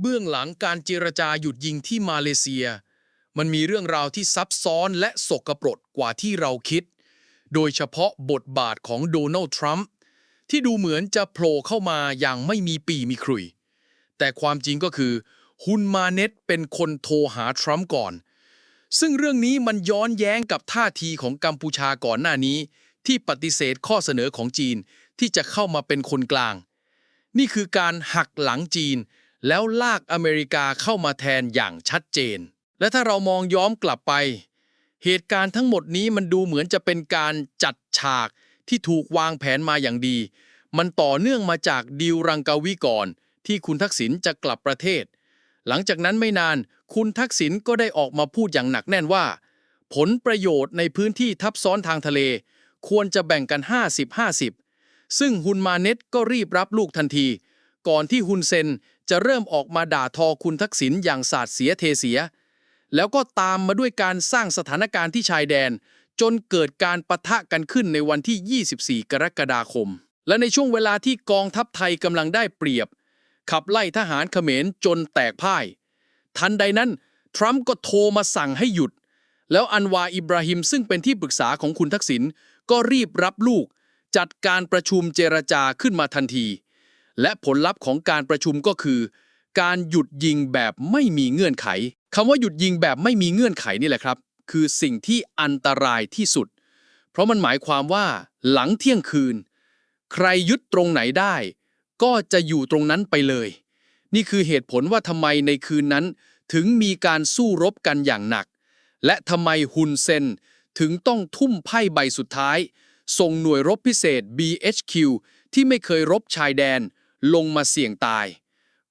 เบื้องหลังการเจรจาหยุดยิงที่มาเลเซีย มันมีเรื่องราวที่ซับซ้อนและสกปรกกว่าที่เราคิด โดยเฉพาะบทบาทของโดนัลด์ทรัมป์ที่ดูเหมือนจะโผล่เข้ามาอย่างไม่มีปีมีครุย แต่ความจริงก็คือ ฮุนมาเน็ตเป็นคนโทรหาทรัมป์ก่อน ซึ่งเรื่องนี้มันย้อนแย้งกับท่าทีของกัมพูชาก่อนหน้านี้ ที่ปฏิเสธข้อเสนอของจีนที่จะเข้ามาเป็นคนกลาง นี่คือการหักหลังจีน แล้วลากอเมริกาเข้ามาแทนอย่างชัดเจน และถ้าเรามองย้อมกลับไป เหตุการณ์ทั้งหมดนี้มันดูเหมือนจะเป็นการจัดฉากที่ถูกวางแผนมาอย่างดี มันต่อเนื่องมาจากดิวรังกาวิก่อน ที่คุณทักษิณจะกลับประเทศ หลังจากนั้นไม่นานคุณทักษิณก็ได้ออกมาพูดอย่างหนักแน่นว่า ผลประโยชน์ในพื้นที่ทับซ้อนทางทะเล ควรจะแบ่งกัน 50-50 ซึ่งฮุนมาเน็ตก็รีบรับลูกทันที ก่อนที่ฮุนเซนจะเริ่มออกมาด่าทอคุณทักษิณอย่างสาดเสียเทเสีย แล้วก็ตามมาด้วยการสร้างสถานการณ์ที่ชายแดน จนเกิดการปะทะกันขึ้นในวันที่ 24 กรกฎาคม และในช่วงเวลาที่กองทัพไทยกำลังได้เปรียบ ขับไล่ทหารเขมรจนแตกพ่าย ทันใดนั้น ทรัมป์ก็โทรมาสั่งให้หยุด แล้วอันวาอิบราฮิมซึ่งเป็นที่ปรึกษาของคุณทักษิณก็รีบรับลูก จัดการประชุมเจรจาขึ้นมาทันที และผลลัพธ์ของการประชุมก็คือ การหยุดยิงแบบไม่มีเงื่อนไขคำว่าหยุดยิงแบบไม่มีเงื่อนไขนี่แหละครับ คือสิ่งที่อันตรายที่สุด เพราะมันหมายความว่า หลังเที่ยงคืน ใครยึดตรงไหนได้ ก็จะอยู่ตรงนั้นไปเลย นี่คือเหตุผลว่าทำไมในคืนนั้น ถึงมีการสู้รบกันอย่างหนัก และทำไมฮุนเซนถึงต้องทุ่มไพ่ใบสุดท้าย ส่งหน่วยรบพิเศษ BHQ ที่ไม่เคยรบชายแดน ลงมาเสี่ยงตาย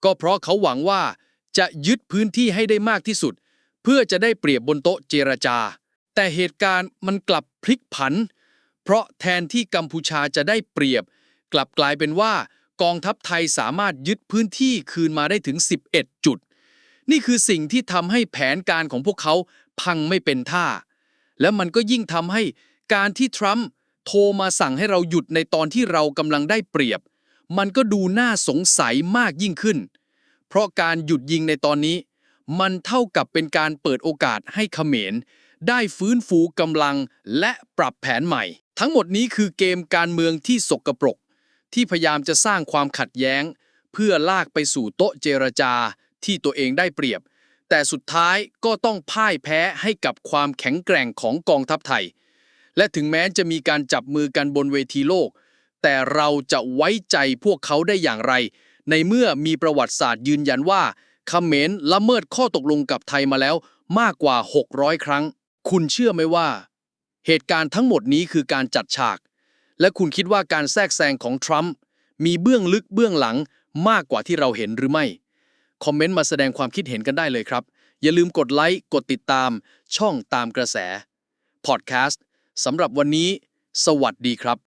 ก็เพราะเขาหวังว่าจะยึดพื้นที่ให้ได้มากที่สุด เพื่อจะได้เปรียบบนโต๊ะเจรจา แต่เหตุการณ์มันกลับพลิกผัน เพราะแทนที่กัมพูชาจะได้เปรียบ กลับกลายเป็นว่ากองทัพไทยสามารถยึดพื้นที่คืนมาได้ถึง 11 จุด นี่คือสิ่งที่ทำให้แผนการของพวกเขาพังไม่เป็นท่า แล้วมันก็ยิ่งทำให้การที่ทรัมป์โทรมาสั่งให้เราหยุดในตอนที่เรากำลังได้เปรียบ มันก็ดูน่าสงสัยมากยิ่งขึ้น เพราะการหยุดยิงในตอนนี้ มันเท่ากับเป็นการเปิดโอกาสให้เขมร ได้ฟื้นฟูกำลังและปรับแผนใหม่ ทั้งหมดนี้คือเกมการเมืองที่สกปรก ที่พยายามจะสร้างความขัดแย้ง เพื่อลากไปสู่โต๊ะเจรจาที่ตัวเองได้เปรียบ แต่สุดท้ายก็ต้องพ่ายแพ้ให้กับความแข็งแกร่งของกองทัพไทย และถึงแม้จะมีการจับมือกันบนเวทีโลก แต่เราจะไว้ใจพวกเขาได้อย่างไร ในเมื่อมีประวัติศาสตร์ยืนยันว่าเขมรละเมิดข้อตกลงกับไทยมาแล้วมากกว่า 600 ครั้ง คุณเชื่อไหมว่า เหตุการณ์ทั้งหมดนี้คือการจัดฉาก และคุณคิดว่าการแทรกแซงของทรัมป์มีเบื้องลึกเบื้องหลังมากกว่าที่เราเห็นหรือไม่ คอมเมนต์มาแสดงความคิดเห็นกันได้เลยครับ อย่าลืมกดไลค์ กดติดตาม ช่องตามกระแส พอดแคสต์สำหรับวันนี้ สวัสดีครับ